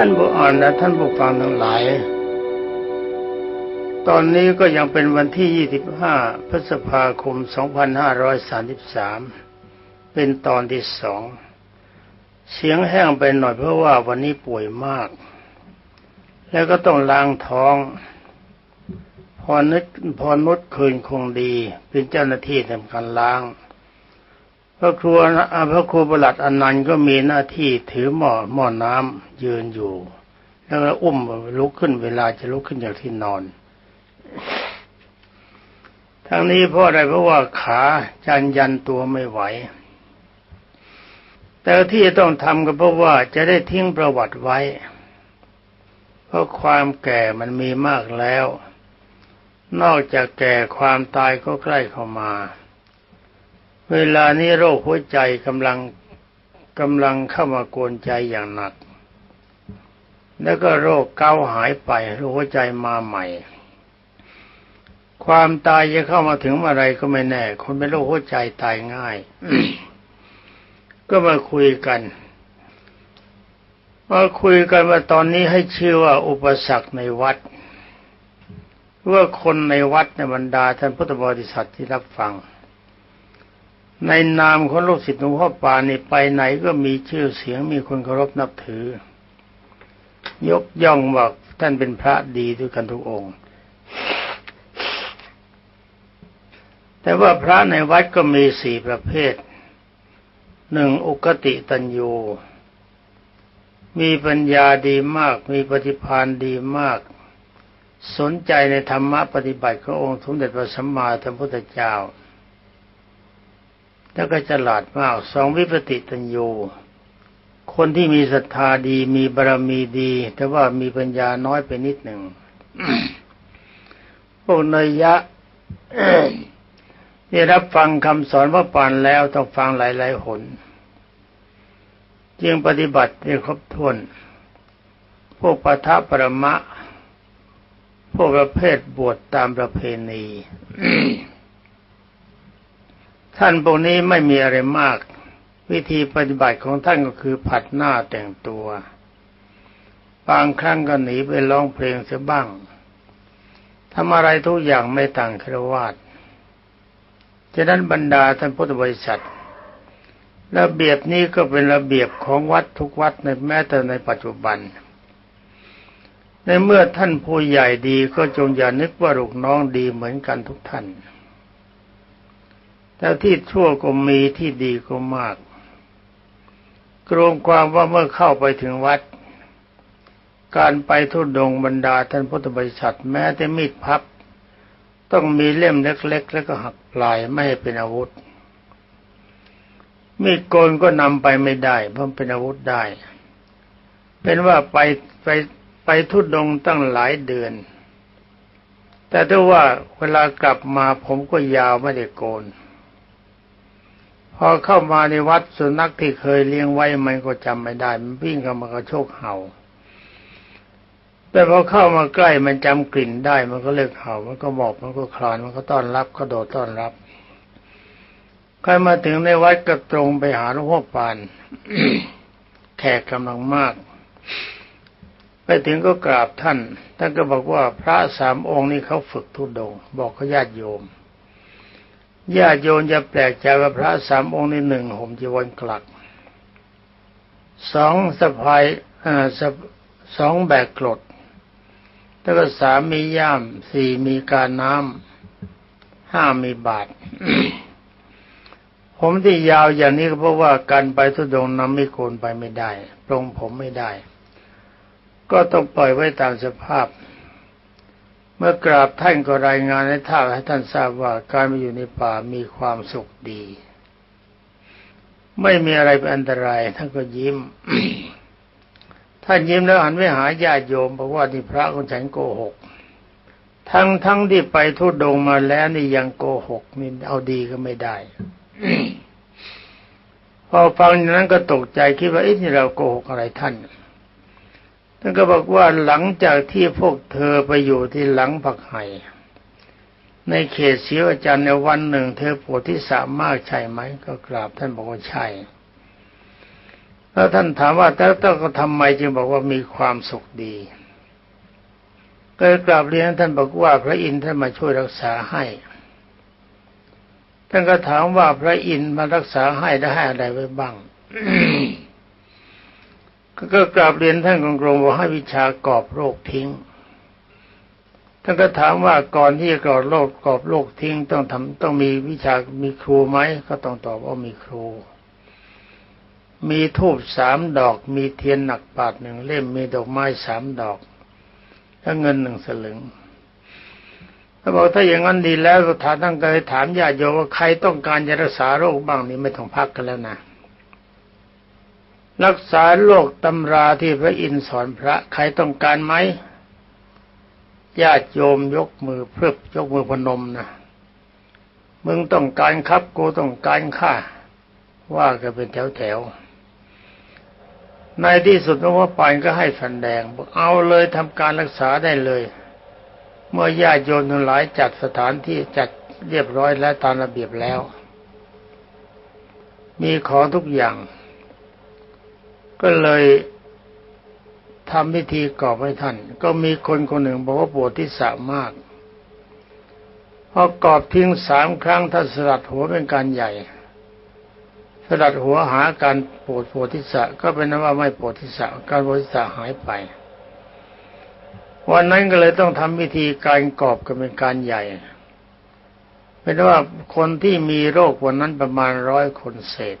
ท่านผู้อ่านและท่านผู้ฟังทั้งหลาย ตอนนี้ก็ยังเป็นวันที่ 25 พฤษภาคม 2533 เป็นตอนที่สอง เสียงแห้งไปหน่อยเพราะว่าวันนี้ป่วยมาก แล้วก็ต้องล้างท้อง พอนึกพอนุดคืนคงดี เป็นเจ้าหน้าที่ทำการล้าง พระครูอ่าพระครูประหลัดอนันต์ก็มีหน้าที่ถือหม้อหม้อน้ำยืนอยู่ แล้วก็อุ้มลุกขึ้นเวลาจะลุกขึ้นจากที่นอน ทั้งนี้เพราะอะไรเพราะว่าขาจันยันตัวไม่ไหว แต่ที่ต้องทำก็เพราะว่าจะได้ทิ้งประวัติไว้ เพราะความแก่มันมีมากแล้ว นอกจากแก่ความตายก็ใกล้เข้ามา เวลานี้โรคหัวใจกำลังกำลังเข้ามากวนใจอย่างหนัก แล้วก็โรคเกาหายไปโรคหัวใจมาใหม่ ความตายจะเข้ามาถึงเมื่อไรก็ไม่แน่ คนเป็นโรคหัวใจตายง่าย ก็มาคุยกัน มาคุยกันว่าตอนนี้ให้ชื่อว่าอุปสรรคในวัดว่าคนในวัดในบรรดาท่านพุทธบริษัทที่รับฟัง ในนามของลูกศิษย์หลวงพ่อปานนี่ไปไหนก็มีชื่อเสียงมีคนเคารพนับถือ ยกย่องว่าท่านเป็นพระดีด้วยกันทุกองค์ แต่ว่าพระในวัดก็มีสี่ประเภทหนึ่งอุกติตัญญูมีปัญญาดีมาก มีปฏิภาณดีมาก สนใจในธรรมะปฏิบัติขององค์สมเด็จพระสัมมาสัมพุทธเจ้า แล้วก็ฉลาดมากสองวิปติตัญญูคนที่มีศรัทธาดีมีบารมีดี แต่ว่ามีปัญญาน้อยไปนิดหนึ่งพวกเนยยะได้รับฟังคำสอนพระปานแล้วต้องฟังหลายๆหนจึงปฏิบัติได้ครบถ้วน พวกปะทะปรมะ พวกประเภทบวชตามประเพณี ท่านพวกนี้ไม่มีอะไรมาก วิธีปฏิบัติของท่านก็คือผัดหน้าแต่งตัว บางครั้งก็หนีไปร้องเพลงเสียบ้างทำอะไรทุกอย่างไม่ต่างครวาสฉะนั้นบรรดาท่านพุทธบริษัทระเบียบนี้ก็เป็นระเบียบของวัดทุกวัดในแม้แต่ในปัจจุบัน ในเมื่อท่านผู้ใหญ่ดีก็จงอย่านึกว่าลูกน้องดีเหมือนกันทุกท่าน แต่ที่ชั่วก็มีที่ดีก็มากกรวมความว่าเมื่อเข้าไปถึงวัด การไปทุดงบรรดาท่านพุทธบริษัทแม้แต่มีดพับ ต้องมีเล่มเล็ก ๆ แล้วก็หักปลายไม่ให้เป็นอาวุธ มีดโกนก็นำไปไม่ได้ เพราะเป็นอาวุธได้ เป็นว่าไปไปไปทุดงตั้งหลายเดือน แต่ถ้าว่าเวลากลับมาผมก็ยาวไม่ได้โกน พอเข้ามาในวัดสุนัขที่เคยเลี้ยงไว้มันก็จำไม่ได้ มันวิ่งเข้ามากระโชกเห่า แต่พอเข้ามาใกล้มันจำกลิ่นได้ มันก็เลิกเห่า มันก็บอกมันก็คลานมันก็ต้อนรับก็โดดต้อนรับใครมาถึงในวัดก็ตรงไปหาหลวงพ่อปานแขกกำลังมาก ไปถึงก็กราบท่าน ท่านก็บอกว่าพระสามองค์นี้เขาฝึกทุดง บอกเขาญาติโยม ญาติโยมจะแปลกใจว่าพระสามองค์ในหนึ่งห่มจีวรกลักสองสะพายสสองแบกกรดแล้วก็สามมีย่ามสี่มีการน้ำห้ามีบาทผมที่ยาวอย่างนี้ก็เพราะว่าการไปทุดงค์นำไม่โกนไปไม่ได้ปรงผมไม่ได้ ก็ต้องปล่อยไว้ตามสภาพ เมื่อกราบท่านก็รายงานให้ท่านให้ท่านทราบว่าการมาอยู่ในป่ามีความสุขดี ไม่มีอะไรเป็นอันตราย ท่านก็ยิ้ม ท่านยิ้มแล้วหันไปหาญาติโยมบอกว่านี่พระของฉันโกหก ทั้งทั้งที่ไปทุดงมาแล้วนี่ยังโกหกนี่เอาดีก็ไม่ได้พอฟังอย่างนั้นก็ตกใจคิดว่าเอ๊ะนี่เราโกหกอะไรท่าน ท่านก็บอกว่าหลังจากที่พวกเธอไปอยู่ที่หลังผักไห่ในเขตศรีวจันทร์ในวันหนึ่ง เธอปวดที่สามากใช่ไหมก็กราบท่านบอกว่าใช่แล้วท่านถามว่าแต่ต้องทำไมจึงบอกว่ามีความสุขดีก็กราบเรียนท่านบอกว่าพระอินทร์ท่านมาช่วยรักษาให้ท่านก็ถามว่าพระอินทร์มารักษาให้ได้ให้อะไรไว้บ้าง ก็กราบเรียนท่านกองกรงว่าให้วิชากอบโรคทิ้ง ท่านก็ถามว่าก่อนที่จะกอบโรคกอบโรคทิ้งต้องทำต้องมีวิชามีครูไหมก็ต้องตอบว่ามีครู มีทูบสามดอก มีเทียนหนักบาทหนึ่งเล่ม มีดอกไม้สามดอกและเงินหนึ่งสลึงเขาบอกถ้าอย่างนั้นดีแล้วก็ถามตั้งใจถามญาติโยมว่าใครต้องการจะรักษาโรคบ้างนี่ไม่ต้องพักกันแล้วนะ รักษาโรคตำราที่พระอินทร์สอนพระใครต้องการไหมญาติโยมยกมือเพื่อยกมือพนมนะมึงต้องการครับกูต้องการข้าว่ากันเป็นแถวๆในที่สุดหลวงพ่อปานก็ให้สันแดงบอกเอาเลยทำการรักษาได้เลย เมื่อญาติโยมทั้งหลายจัดสถานที่จัดเรียบร้อยและตามระเบียบแล้ว มีของทุกอย่าง ก็เลยทำพิธีกอบให้ท่าน ก็มีคนคนหนึ่งบอกว่าปวดที่สามากพอกอบทิ้งสามครั้งท่านสลัดหัวเป็นการใหญ่สลัดหัวหาการปวดปวดที่สะก็เป็นว่าไม่ปวดที่สะการปวดที่สะหายไป วันนั้นก็เลยต้องทำพิธีการกอบกันเป็นการใหญ่เป็นว่าคนที่มีโรควันนั้นประมาณร้อยคนเศษ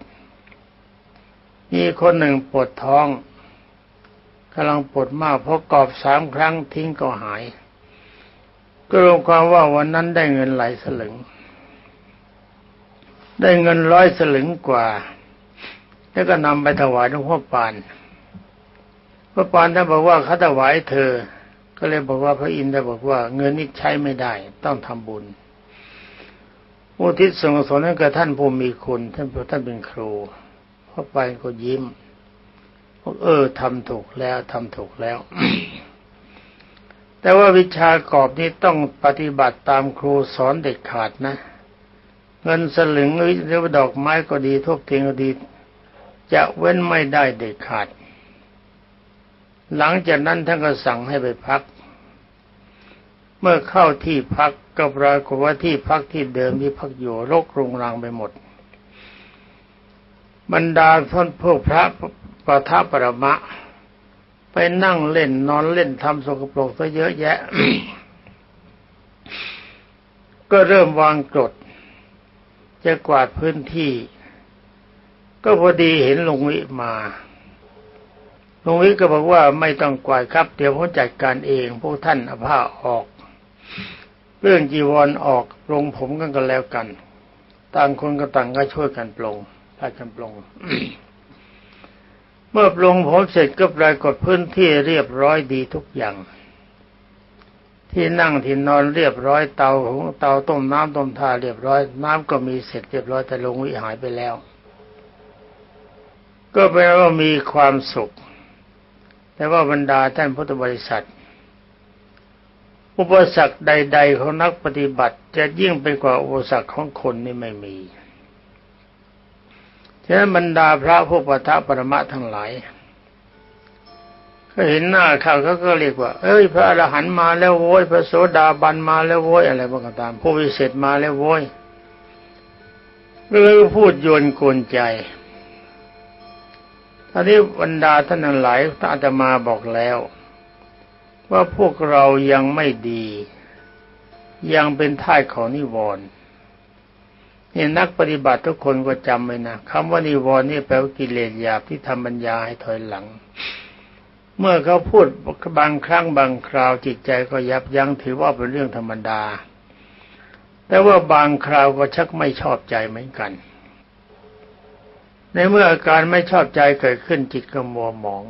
มีคนหนึ่งปวดท้องกำลังปวดมากเพราะกอบสามครั้งทิ้งก็หาย ก็รวมความว่าวันนั้นได้เงินหลายสลึง ได้เงินร้อยสลึงกว่า แล้วก็นำไปถวายหลวงพ่อปานพระปานท่านบอกว่าเขาถวายเธอ ก็เลยบอกว่าพระอินทร์ได้บอกว่า เงินนี้ใช้ไม่ได้ ต้องทำบุญอุทิศส่วนกุศลให้กับท่านผู้มีคุณท่านเพราะท่านเป็นครู พอไปก็ยิ้มบอกเออทำถูกแล้วทำถูกแล้ว แต่ว่าวิชากอบนี้ต้องปฏิบัติตามครูสอนเด็ดขาดนะ เงินสลึงหรือดอกไม้ก็ดีทุบเทียนก็ดี จะเว้นไม่ได้เด็ดขาด หลังจากนั้นท่านก็สั่งให้ไปพัก เมื่อเข้าที่พักก็ปรากฏว่าที่พักที่เดิมที่พักอยู่รกรุงรังไปหมด บรรดาท่านพวกพระประทับประมะ ไปนั่งเล่นนอนเล่นทำสกปรกซะเยอะแยะ ก็เริ่มวางกรดจะกวาดพื้นที่ ก็พอดีเห็นลุงวิมาลุงวิก็บอกว่าไม่ต้องกวาดครับ เดี๋ยวผมจัดการเองพวกท่านเอาผ้าออก เรื่องจีวรออกปรงผมกันกันแล้วกัน ต่างคนก็ต่างก็ช่วยกันปรง พากันปรงเมื่อปรงผมเสร็จก็ปรากฏพื้นที่เรียบร้อยดีทุกอย่าง ที่นั่งที่นอนเรียบร้อยเตาหุงเตาต้มน้ำต้มทาเรียบร้อย น้ำก็มีเสร็จเรียบร้อยแต่ลงวิหายไปแล้ว ก็แปลว่ามีความสุข แต่ว่าบรรดาท่านพุทธบริษัทอุปสรรคใด ๆ ของนักปฏิบัติ จะยิ่งไปกว่าอุปสรรคของคนนี่ไม่มี ฉะนั้นบรรดาพระผู้ปทัปรมะทั้งหลายก็เห็นหน้าเขาเขาก็เรียกว่า เอ้ย พระอรหันต์มาแล้วโว้ย พระโสดาบันมาแล้วโว้ยอะไรบ้างก็ตามผู้วิเศษมาแล้วโว้ยเลยพูดโยนกวนใจตอนนี้บรรดาท่านทั้งหลายท่านอาจะมาบอกแล้ว ว่าพวกเรายังไม่ดี ยังเป็นท่ายของนิวรณ์ นี่นักปฏิบัติทุกคนก็จำไว้นะคำว่านิวรณ์นี่แปลว่ากิเลสหยาบที่ทำบัญญาให้ถอยหลัง เมื่อเขาพูดบางครั้งบางคราวจิตใจก็ยับยั้งถือว่าเป็นเรื่องธรรมดา แต่ว่าบางคราวก็ชักไม่ชอบใจเหมือนกัน ในเมื่ออาการไม่ชอบใจเกิดขึ้นจิตก็มัวหมอง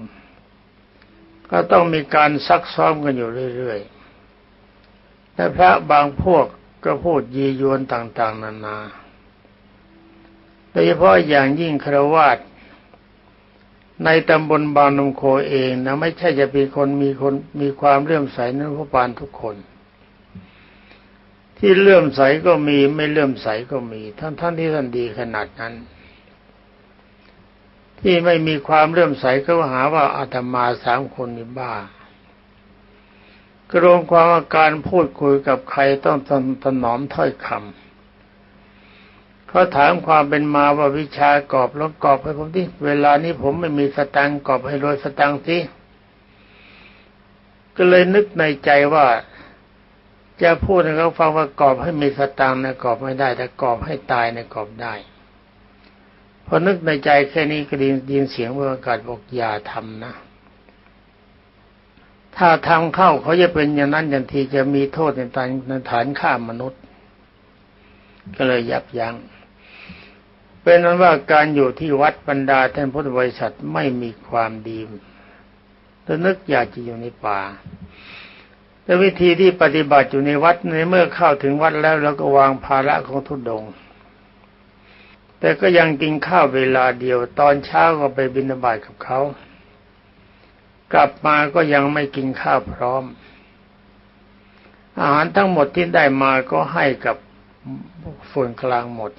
ก็ต้องมีการซักซ้อมกันอยู่เรื่อยๆแต่พระบางพวกก็พูดยียวนต่าง ๆ นานา โดยเฉพาะอย่างยิ่งครวาดในตำบลบางนมโคเองนะไม่ใช่จะเป็นคนมีคนมีความเลื่อมใสในพระปานทุกคน ที่เลื่อมใสก็มีไม่เลื่อมใสก็มีท่านท่านที่ท่านดีขนาดนั้น ที่ไม่มีความเลื่อมใสก็หาว่าอาตมาสามคนนี่บ้ากรวมความอาการพูดคุยกับใครต้องตนอมถ้อยคำ เขาถามความเป็นมาว่าวิชากรอบแล้วกรอบให้ผมที่เวลานี้ผมไม่มีสตังค์กรอบให้โดยสตังค์ที่ก็เลยนึกในใจว่า จะพูดให้เขาฟังว่ากรอบให้มีสตังค์นะกรอบไม่ได้ แต่กรอบให้ตายนะกรอบได้พอนึกในใจแค่นี้ก็ได้ยินเสียงบรรยากาศบอกอย่าทำนะถ้าทำเข้าเขาจะเป็นอย่างนั้นอย่างทีจะมีโทษในฐานในฐานฆ่ามนุษย์ ก็เลยยับยั้ง เป็นนั้นว่าการอยู่ที่วัดบรรดาท่านพุทธบริษัทไม่มีความดีแต่นึกอยากจะอยู่ในป่า แต่วิธีที่ปฏิบัติอยู่ในวัดในเมื่อเข้าถึงวัดแล้วเราก็วางภาระของทุดง แต่ก็ยังกินข้าวเวลาเดียว ตอนเช้าก็ไปบิณฑบาตกับเขา กลับมาก็ยังไม่กินข้าวพร้อม อาหารทั้งหมดที่ได้มาก็ให้กับส่วนกลางหมด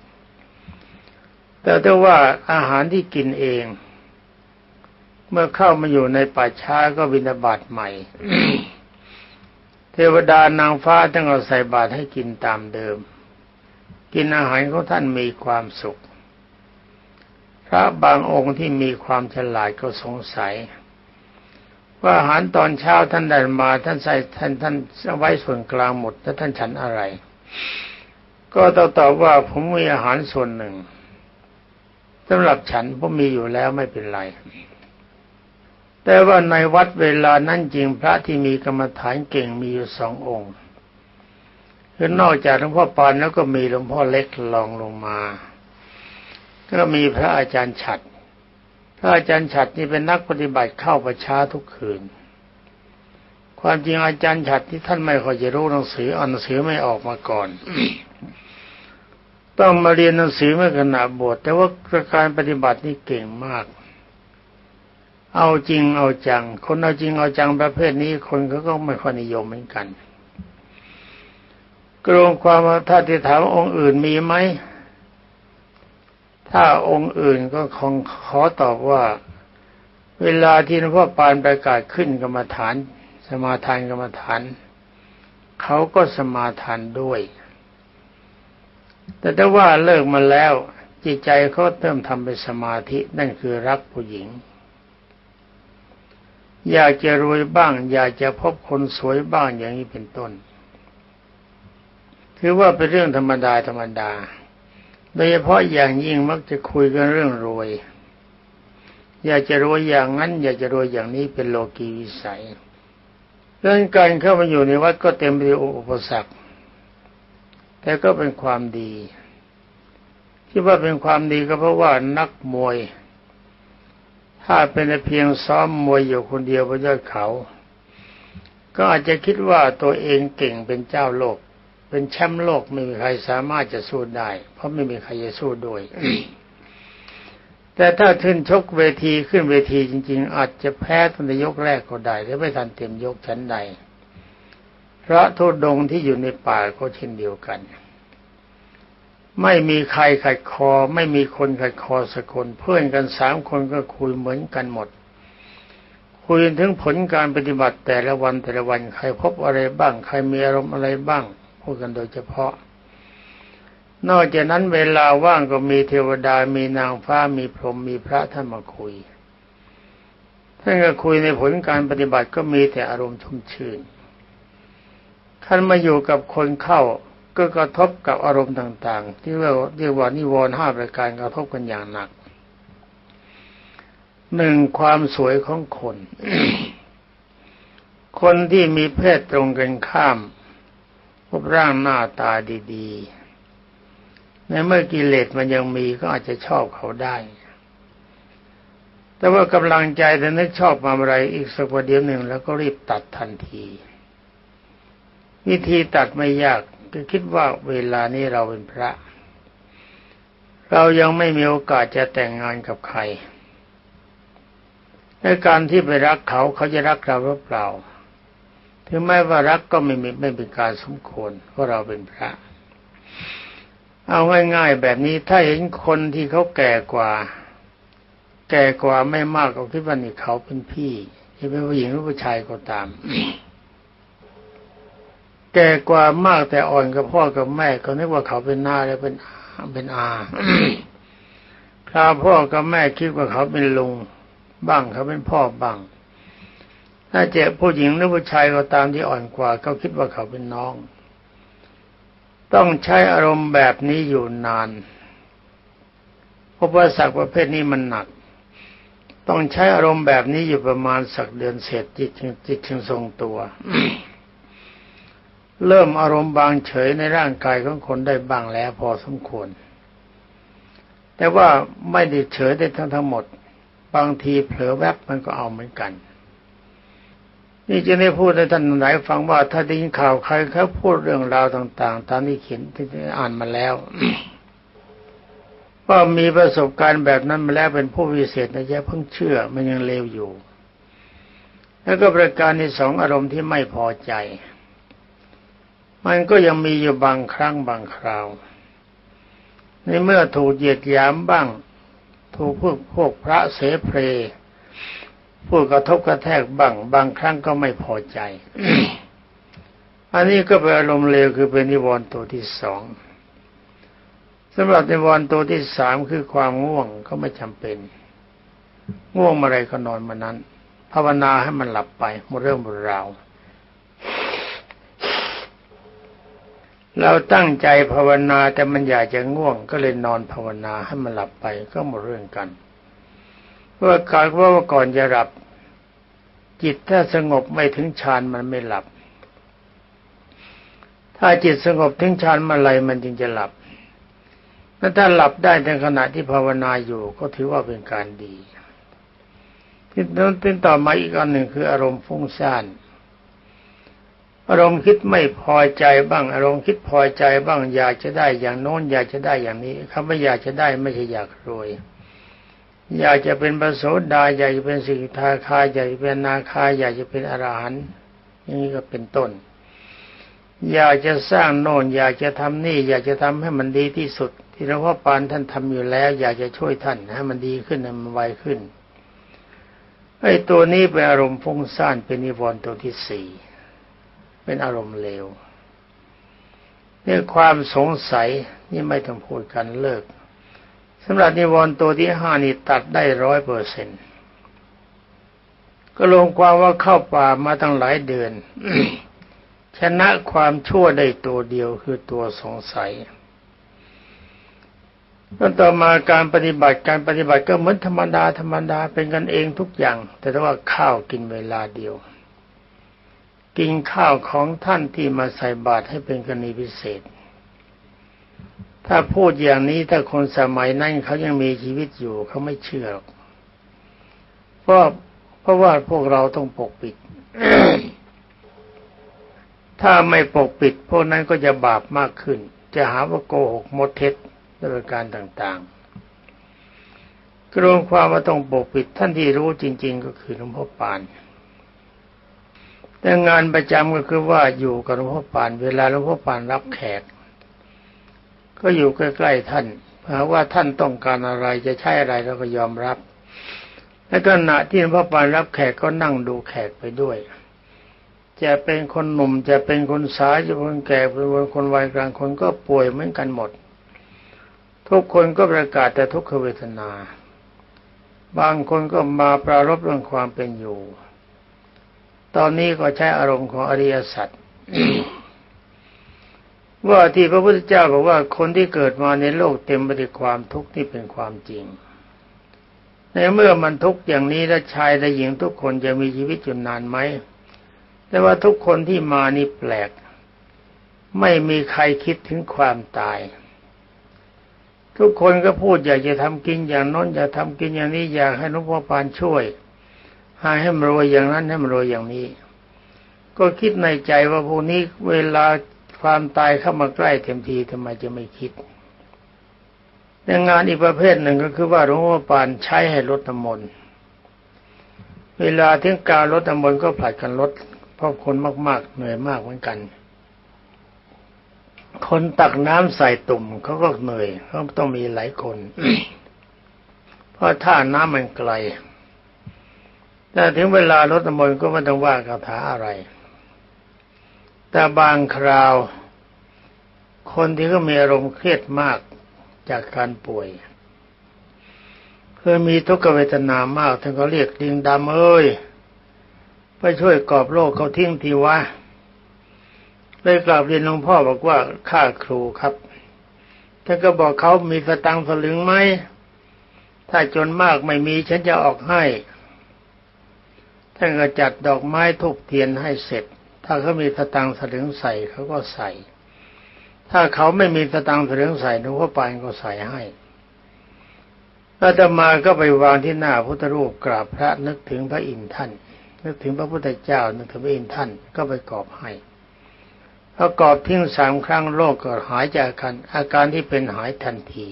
แต่ถ้าว่าอาหารที่กินเอง เมื่อเข้ามาอยู่ในป่าช้าก็บิณฑบาตใหม่ เทวดานางฟ้าต้องเอาใส่บาตรให้กินตามเดิม กินอาหารของท่านมีความสุข พระบางองค์ที่มีความฉลาดก็สงสัย ว่าอาหารตอนเช้าท่านได้มาท่านใส่ท่านท่านไว้ส่วนกลางหมดแล้วท่านฉันอะไร ก็ตอตอบว่าผมมีอาหารส่วนหนึ่ง สำหรับฉันผมมีอยู่แล้วไม่เป็นไรแต่ว่าในวัดเวลานั้นจริงพระที่มีกรรมฐานเก่งมีอยู่สององค์คือนอกจากหลวงพ่อปานแล้วก็มีหลวงพ่อเล็กลองลงมา ก็มีพระอาจารย์ฉัดพระอาจารย์ฉัดนี่เป็นนักปฏิบัติเข้าประชาทุกคืน ความจริงอาจารย์ฉัดที่ท่านไม่ค่อยจะรู้หนังสืออ่านหนังสือไม่ออกมาก่อน ต้องมาเรียนหนังสือเมื่อขณะบวชแต่ว่าการปฏิบัตินี่เก่งมาก เอาจริงเอาจัง คนเอาจริงเอาจังประเภทนี้คนเขาก็ไม่ค่อยนิยมเหมือนกันกรวงความถ้าที่ถามองค์อื่นมีไหมถ้าองค์อื่นก็คงขอตอบว่า เวลาที่หลวงพ่อปานประกาศขึ้นกรรมฐาน สมาทานกรรมฐาน เขาก็สมาทานด้วย แต่ถ้าว่าเลิกมาแล้ว จิตใจเขาเริ่มทำเป็นสมาธินั่นคือรักผู้หญิง อยากจะรวยบ้าง อยากจะพบคนสวยบ้างอย่างนี้เป็นต้นถือว่าเป็นเรื่องธรรมดาธรรมดา โดยเฉพาะอย่างยิ่งมักจะคุยกันเรื่องรวย อยากจะรวยอย่างนั้น อยากจะรวยอย่างนี้เป็นโลกีวิสัยเรื่องการเข้ามาอยู่ในวัดก็เต็มไปด้วยอุปสรรค แต่ก็เป็นความดีที่ว่าเป็นความดีก็เพราะว่านักมวย ถ้าเป็นเพียงซ้อมมวยอยู่คนเดียวบนยอดเขา ก็อาจจะคิดว่าตัวเองเก่งเป็นเจ้าโลก เป็นแชมป์โลกไม่มีใครสามารถจะสู้ได้ เพราะไม่มีใครจะสู้ด้วยแต่ถ้าขึ้นชกเวทีขึ้นเวทีจริง ๆ อาจจะแพ้ตั้งแต่ยกแรกก็ได้หรือไม่ทันเต็มยกชั้นใด พระทุดงที่อยู่ในป่าก็เช่นเดียวกัน ไม่มีใครขัดคอ ไม่มีคนขัดคอสักคนเพื่อนกันสามคนก็คุยเหมือนกันหมด คุยถึงผลการปฏิบัติแต่ละวันแต่ละวันใครพบอะไรบ้าง ใครมีอารมณ์อะไรบ้างพูดกันโดยเฉพาะ นอกจากนั้นเวลาว่างก็มีเทวดามีนางฟ้ามีพรหมมีพระท่านมาคุยท่านก็คุยในผลการปฏิบัติก็มีแต่อารมณ์ชุ่มชื่น ท่านมาอยู่กับคนเข้าก็กระทบกับอารมณ์ต่างๆ ที่เรียกว่าเรียกว่านิวรณ์ห้าประการกระทบกันอย่างหนักหนึ่งความสวยของคน คนที่มีเพศตรงกันข้ามรูปร่างหน้าตาดีๆ ในเมื่อกิเลสมันยังมีก็อาจจะชอบเขาได้ แต่ว่ากำลังใจถ้านึกชอบมาอะไรอีกสักประเดี๋ยวหนึ่งแล้วก็รีบตัดทันที วิธีตัดไม่ยากก็คิดว่าเวลานี้เราเป็นพระ เรายังไม่มีโอกาสจะแต่งงานกับใครในการที่ไปรักเขาเขาจะรักเราหรือเปล่า ถึงแม้ว่ารักก็ไม่มีไม่เป็นการสมควรเพราะเราเป็นพระ เอาง่ายๆแบบนี้ถ้าเห็นคนที่เขาแก่กว่า แก่กว่าไม่มากก็คิดว่านี่เขาเป็นพี่จะเป็นผู้หญิงหรือผู้ชายก็ตาม แก่กว่ามากแต่อ่อนกับพ่อกับแม่ก็นึกว่าเขาเป็นน้าและเป็นเป็นอาคราวพ่อกับแม่คิดว่าเขาเป็นลุงบ้างเขาเป็นพ่อบ้างถ้าเจอผู้หญิงหรือผู้ชายก็ตามที่อ่อนกว่าเขาคิดว่าเขาเป็นน้อง ต้องใช้อารมณ์แบบนี้อยู่นานเพราะว่าสักประเภทนี้มันหนัก ต้องใช้อารมณ์แบบนี้อยู่ประมาณสักเดือนเศษจิตจึงจิตจึงทรงตัว เริ่มอารมณ์บางเฉยในร่างกายของคนได้บ้างแล้วพอสมควร แต่ว่าไม่ได้เฉยได้ทั้งทั้งหมด บางทีเผลอแวบมันก็เอาเหมือนกัน นี่จะได้พูดให้ท่านหลายฟังว่า ถ้าได้ยินข่าวใครเขาพูดเรื่องราวต่าง ๆ ตามที่เขียนที่อ่านมาแล้วว่ามีประสบการณ์แบบนั้นมาแล้วเป็นผู้วิเศษนะย่เพิ่งเชื่อมันยังเลวอยู่ แล้วก็ประการที่สองอารมณ์ที่ไม่พอใจ มันก็ยังมีอยู่บางครั้งบางคราว ในเมื่อถูกเหยียดหยามบ้าง ถูกพวกพวกพระเสเพลพูดกระทบกระแทกบ้าง บางครั้งก็ไม่พอใจ อันนี้ก็เป็นอารมณ์เลวคือเป็นนิวรณ์ตัวที่สองสำหรับนิวรณ์ตัวที่สามคือความง่วงก็ไม่จำเป็น ง่วงเมื่อไรก็นอนมานั้น ภาวนาให้มันหลับไปหมดเรื่องหมดราว เราตั้งใจภาวนาแต่มันอยากจะง่วง ก็เลยนอนภาวนาให้มันหลับไปก็หมดเรื่องกันเพราะการเพราะว่าก่อนจะหลับ จิตถ้าสงบไม่ถึงฌานมันไม่หลับ ถ้าจิตสงบถึงฌานเมื่อไรมันจึงจะหลับถ้าหลับได้ในขณะที่ภาวนาอยู่ก็ถือว่าเป็นการดีที่นั้นต่อมาอีกอันหนึ่งคืออารมณ์ฟุ้งซ่าน อารมณ์คิดไม่พอใจบ้าง อารมณ์คิดพอใจบ้าง อยากจะได้อย่างโน้นอยากจะได้อย่างนี้คำว่าอยากจะได้ไม่ใช่อยากรวย อยากจะเป็นประโสดาอยากจะเป็นสิกขาคาอยากจะเป็นนาคาอยากจะเป็นอรหันต์อย่างนี้ก็เป็นต้น อยากจะสร้างโน่น อยากจะทำนี่ อยากจะทำให้มันดีที่สุด ที่หลวงพ่อปานท่านทำอยู่แล้ว อยากจะช่วยท่านให้มันดีขึ้นให้มันไวขึ้นไอ้ตัวนี้เป็นอารมณ์ฟุ้งซ่านเป็นนิวรณ์ตัวที่สี่ เป็นอารมณ์เลวเนี่ยความสงสัยนี่ไม่ต้องพูดกันเลิกสำหรับนิวรณ์ตัวที่ห้านี่ตัดได้ร้อยเปอร์เซ็นต์ก็ลงความว่าเข้าป่ามาตั้งหลายเดือน ชนะความชั่วได้ตัวเดียวคือตัวสงสัยแล้วต่อมาการปฏิบัติการปฏิบัติก็เหมือนธรรมดาธรรมดาเป็นกันเองทุกอย่าง แต่ว่าข้าวกินเวลาเดียว กินข้าวของท่านที่มาใส่บาตรให้เป็นกรณีพิเศษ ถ้าพูดอย่างนี้ถ้าคนสมัยนั้นเขายังมีชีวิตอยู่เขาไม่เชื่อหรอกเพราะเพราะว่าพวกเราต้องปกปิด ถ้าไม่ปกปิด พวกนั้นก็จะบาปมากขึ้น จะหาว่าโกหกมดเท็จด้วยการต่างๆกรวมความว่าต้องปกปิดท่านที่รู้จริง ๆ ก็คือหลวงพ่อปาน แต่งานประจำก็คือว่าอยู่กับหลวงพ่อปานเวลาหลวงพ่อปานรับแขก ก็อยู่ใกล้ๆท่านหากว่าท่านต้องการอะไรจะใช้อะไรเราก็ยอมรับ และขณะที่หลวงพ่อปานรับแขกก็นั่งดูแขกไปด้วย จะเป็นคนหนุ่มจะเป็นคนสาวจะเป็นคนแก่เป็นคนวัยกลางคนก็ป่วยเหมือนกันหมด ทุกคนก็ประกาศแต่ทุกขเวทนา บางคนก็มาปรารบเรื่องความเป็นอยู่ ตอนนี้ก็ใช้อารมณ์ของอริยสัจว่าที่พระพุทธเจ้าบอกว่าคนที่เกิดมาในโลกเต็มไปด้วยความทุกข์นี่เป็นความจริง ในเมื่อมันทุกข์อย่างนี้แล้วชายและหญิงทุกคนจะมีชีวิตอยู่นานไหมแต่ว่าทุกคนที่มานี่แปลก ไม่มีใครคิดถึงความตาย ทุกคนก็พูดอยากจะทำกินอย่างน้นอยากทำกินอย่างนี้อยากให้หลวงพ่อปานช่วย หาให้มันรวยอย่างนั้นให้มันรวยอย่างนี้ ก็คิดในใจว่าพวกนี้เวลาความตายเข้ามาใกล้เต็มทีทำไมจะไม่คิดในงานอีกประเภทหนึ่งก็คือว่าหลวงพ่อปานใช้ให้ลดน้ำมนต์เวลาถึงการลดน้ำมนต์ก็ผลัดกันลดเพราะคนมากๆเหนื่อยมากเหมือนกัน คนตักน้ำใส่ตุ่มเขาก็เหนื่อยเขาต้องมีหลายคน เพราะท่าน้ำมันไกล แต่ถึงเวลาลดน้ำมนต์ก็ไม่ต้องว่าคาถาอะไร แต่บางคราว คนที่ก็มีอารมณ์เครียดมากจากการป่วยคือมีทุกขเวทนามากท่านก็เรียกลิงดำเอ้ยไปช่วยกอบโลกเขาทิ้งทีวะเลยกราบเรียนหลวงพ่อบอกว่าข้าครูครับท่านก็บอกเขามีสตังค์สลึงไหมถ้าจนมากไม่มีฉันจะออกให้ ท่านก็จัดดอกไม้ทุกเทียนให้เสร็จ ถ้าเขามีสตังค์สลึงใส่เขาก็ใส่ ถ้าเขาไม่มีสตังค์สลึงใส่หลวงพ่อปานก็ใส่ให้อาตมาก็ไปวางที่หน้าพุทธรูปกราบพระนึกถึงพระอินทร์ท่าน นึกถึงพระพุทธเจ้า นึกถึงพระอินทร์ท่านก็ไปกรอบให้พอกรอบทิ้งสามครั้งโรคก็หายจากอาการอาการที่เป็นหายทันที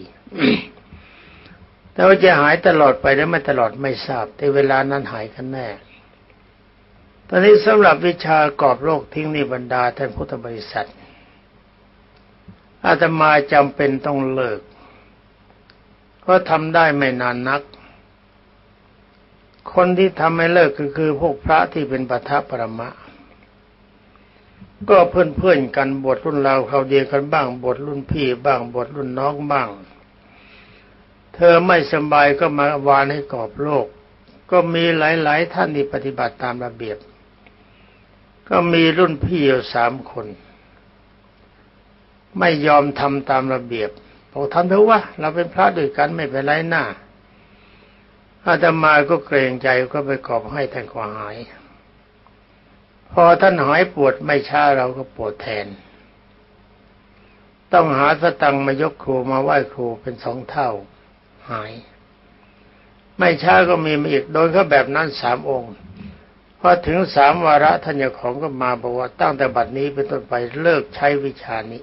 แต่ว่าจะหายตลอดไปหรือไม่ตลอดไม่ทราบแต่เวลานั้นหายกันแน่ ตอนนี้สำหรับวิชากอบโรคทิ้งนิบรรดาท่านพุทธบริษัท อาตมาจำเป็นต้องเลิก เพราะทำได้ไม่นานนัก คนที่ทำให้เลิกก็คือพวกพระที่เป็นปัทภปรมะ ก็เพื่อนๆกันบทรุ่นเราเขาเดียวกันบ้าง บทรุ่นพี่บ้างบทรุ่นน้องบ้าง เธอไม่สบายก็มาวานให้กอบโลกก็มีหลาย ๆ ท่านที่ปฏิบัติตามระเบียบ ก็มีรุ่นพี่อยู่สามคน ไม่ยอมทำตามระเบียบบอกทำเถอะวะเราเป็นพระด้วยกันไม่เป็นไรหน้าอาตมาก็เกรงใจก็ไปขอบให้ท่านก็หาย พอท่านหายปวดไม่ช้าเราก็ปวดแทน ต้องหาสตังมายกครูมาไหว้ครูเป็นสองเท่าหาย ไม่ช้าก็มีมาอีกโดยเขาแบบนั้นสามองค์ พอถึงสามวาระท่านเจ้าของก็มาบอกว่าตั้งแต่บัดนี้เป็นต้นไปเลิกใช้วิชานี้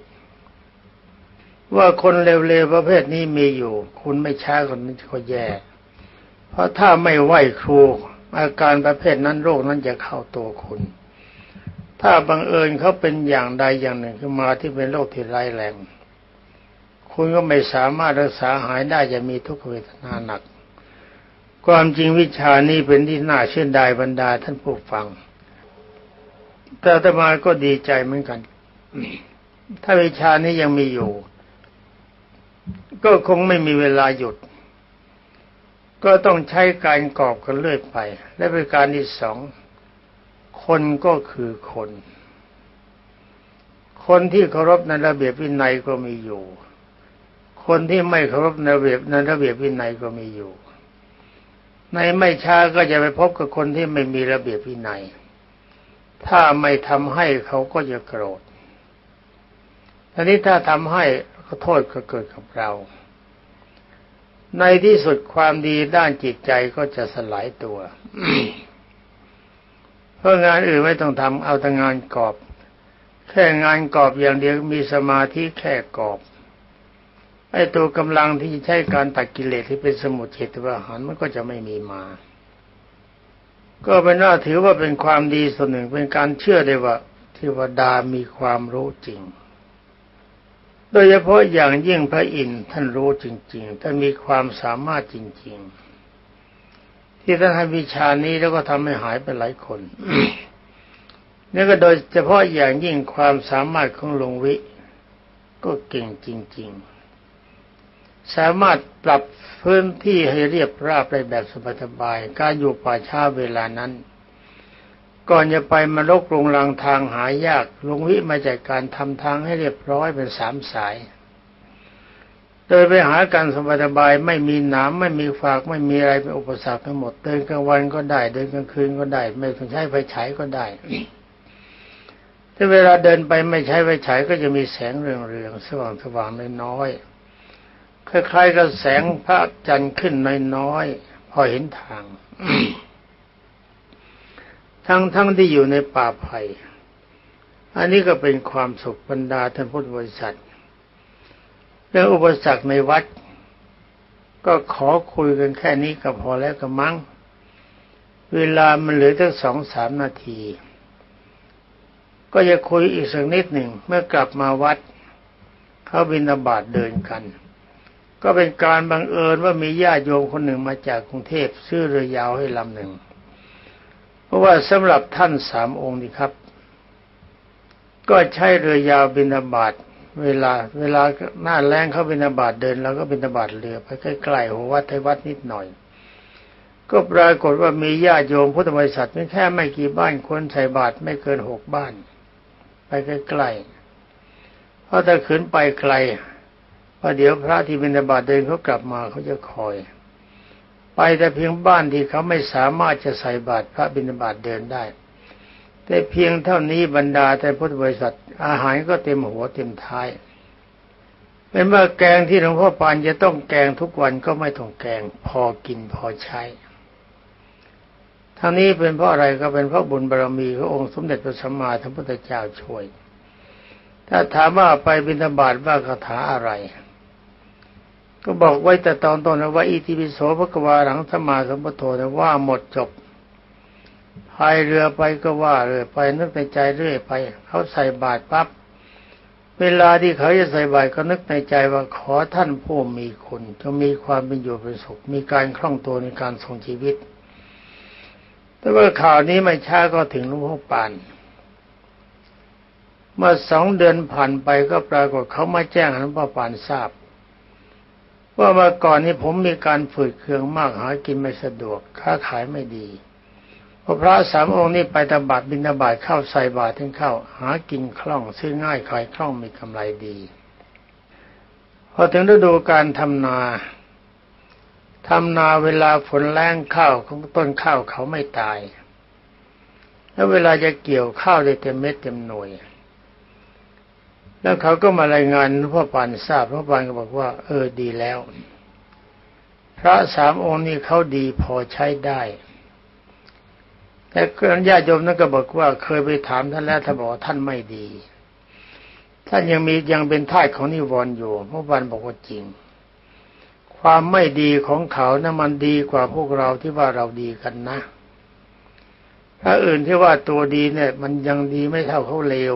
ว่าคนเร็วๆประเภทนี้มีอยู่ คุณไม่ช้าคนนี้ก็แย่ เพราะถ้าไม่ไหวครูอาการประเภทนั้นโรคนั้นจะเข้าตัวคุณ ถ้าบังเอิญเขาเป็นอย่างใดอย่างหนึ่งขึ้นมาที่เป็นโรคที่ร้ายแรง คุณก็ไม่สามารถรักษาหายได้จะมีทุกขเวทนาหนัก ความจริงวิชานี้เป็นที่น่าเชื่อได้บรรดาท่านผู้ฟัง แต่ตมาก็ดีใจเหมือนกัน ถ้าวิชานี้ยังมีอยู่ ก็คงไม่มีเวลาหยุด ก็ต้องใช้การกอบกันเรื่อยไป และเป็นการที่สองคนก็คือคน คนที่เคารพในระเบียบวินัยก็มีอยู่ คนที่ไม่เคารพในระเบียบในระเบียบวินัยก็มีอยู่ ในไม่ช้าก็จะไปพบกับคนที่ไม่มีระเบียบวินัย ถ้าไม่ทำให้เขาก็จะโกรธทีนี้ถ้าทำให้ก็โทษก็เกิดกับเรา ในที่สุดความดีด้านจิตใจก็จะสลายตัว เพราะงานอื่นไม่ต้องทำเอาแต่งานกอบ แค่งานกอบอย่างเดียวมีสมาธิแค่กอบ ไอ้ตัวกำลังที่ใช้การตัดกิเลสที่เป็นสมุทเฉทวาหารมันก็จะไม่มีมา ก็เป็นว่าถือว่าเป็นความดีส่วนหนึ่งเป็นการเชื่อได้ว่าเทวดามีความรู้จริง โดยเฉพาะอย่างยิ่งพระอินทร์ท่านรู้จริง ๆ ท่านมีความสามารถจริง ๆ ที่ท่านให้วิชานี้แล้วก็ทำให้หายไปหลายคนนี่ก็โดยเฉพาะอย่างยิ่งความสามารถของหลวงวิ ก็เก่งจริง ๆ สามารถปรับพื้นที่ให้เรียบราบได้แบบสบายๆการอยู่ป่าช้าเวลานั้น ก่อนจะไปมารกรุงรังทางหายากลุงวิมาจากการทำทางให้เรียบร้อยเป็นสามสาย โดยไปหาการสบายๆไม่มีหนามไม่มีฝากไม่มีอะไรเป็นอุปสรรคทั้งหมดเดินกลางวันก็ได้เดินกลางคืนก็ได้ ไม่ต้องใช้ไฟฉายก็ได้ถ้าเวลาเดินไปไม่ใช้ไฟฉายก็จะมีแสงเรืองๆสว่างๆน้อยๆ คล้ายๆกับแสงพระจันทร์ขึ้นน้อยๆพอเห็นทาง ทั้งทั้งที่อยู่ในป่าไผ่อันนี้ก็เป็นความสุขบรรดาท่านพุทธบริษัทเรื่องอุปสรรคในวัด ก็ขอคุยกันแค่นี้ก็พอแล้วก็มั้ง เวลามันเหลือตั้งสองสามนาที ก็จะคุยอีกสักนิดหนึ่งเมื่อกลับมาวัด เขาบินาบาตเดินกัน ก็เป็นการบังเอิญว่ามีญาติโยมคนหนึ่งมาจากกรุงเทพซื้อเรือยาวให้ลำหนึ่ง เพราะว่าสำหรับท่านสามองค์นี่ครับ ก็ใช้เรือยาวบินบาตเวลา เวลาหน้าแรงเขาบินบาตเดินเราก็บินบาตเรือไปใกล้ๆหัววัดไทยวัดนิดหน่อย ก็ปรากฏว่ามีญาติโยมพุทธบริษัทไม่แค่ไม่กี่บ้านคนใส่บาตรไม่เกินหกบ้าน ไปใกล้ๆเพราะถ้าขืนไปไกล พอเดี๋ยวพระที่บิณฑบาตเดินเขากลับมาเขาจะคอย ไปแต่เพียงบ้านที่เขาไม่สามารถจะใส่บาตรพระบิณฑบาตเดินได้ แต่เพียงเท่านี้บรรดาแต่พุทธบริษัทอาหารก็เต็มหัวเต็มท้ายเป็นว่าแกงที่หลวงพ่อปานจะต้องแกงทุกวันก็ไม่ต้องแกง พอกินพอใช้ทั้งนี้เป็นเพราะอะไรก็เป็นเพราะบุญบารรมีขององค์สมเด็จพระสัมมาสัมพุทธเจ้าช่วย ถ้าถามว่าไปบิณฑบาตว่าคาถาอะไร ก็บอกไว้แต่ตอนต้นนะว่าอิติปิโสภควาหลังสมมาสัมพุทนะว่าหมดจบพายเรือไปก็ว่าเรือไปนึกในใจเรื่อยไป เขาใส่บาตรปั๊บเวลาที่เขาจะใส่บาตรก็นึกในใจว่าขอท่านผู้มีคุณจะมีความเป็นอยู่เป็นสุข มีการคล่องตัวในการทรงชีวิต แต่ว่าข่าวนี้ไม่ช้าก็ถึงหลวงพ่อปานเมื่อสองเดือนผ่านไปก็ปรากฏเขามาแจ้งหลวงพ่อปานทราบ ว่าเมื่อก่อนนี้ผมมีการฝืดเคืองมากหากินไม่สะดวก ค้าขายไม่ดีพระพระสามองค์นี้ไปตบาตบินบาตเข้าใส่บาตรทั้งเข้า หากินคล่องซื้อง่ายขายคล่องมีกำไรดีพอถึงฤดูการทำนาทำนาเวลาฝนแรงข้าวของต้นข้าวเขาไม่ตาย แล้วเวลาจะเกี่ยวข้าวได้เต็มเม็ดเต็มหน่วย แล้วเขาก็มารายงานพ่อปานทราบพ่อปานก็บอกว่า เออดีแล้ว พระสามองค์นี้เขาดีพอใช้ได้แต่ญาติโยมนั้นก็บอกว่าเคยไปถามท่านแล้วท่านบอกท่านไม่ดี ท่านยังมียังเป็นทายของนิวรณ์อยู่พระวันบอกว่าจริง ความไม่ดีของเขานะั้นมันดีกว่าพวกเราที่ว่าเราดีกันนะถ้าอื่นที่ว่าตัวดีเนี่ย มันยังดีไม่เท่าเขาเลว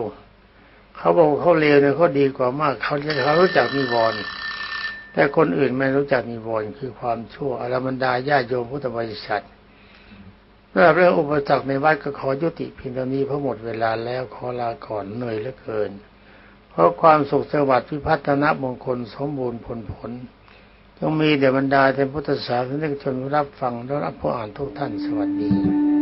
เขาบอกเขาเลวเนี่ยเขาดีกว่ามากเขาเขารู้จักนิวรณ์แต่คนอื่นไม่รู้จักนิวรณ์คือความชั่วอรมันดาญาโยมพุทธบริษัทสำหรับเรื่องอุปสรรคในวัดก็ขอยุติเพียงเท่านี้เพราะหมดเวลาแล้วขอลาก่อนเหนื่อยเหลือเกิน เพราะความสุขสวัสดิ์พิพัฒนมงคลสมบูรณ์ผลผลจงมีเดบรรดาแทนพุทธศาสนิกชนรับฟังและรับผู้อ่านทุกท่านสวัสดี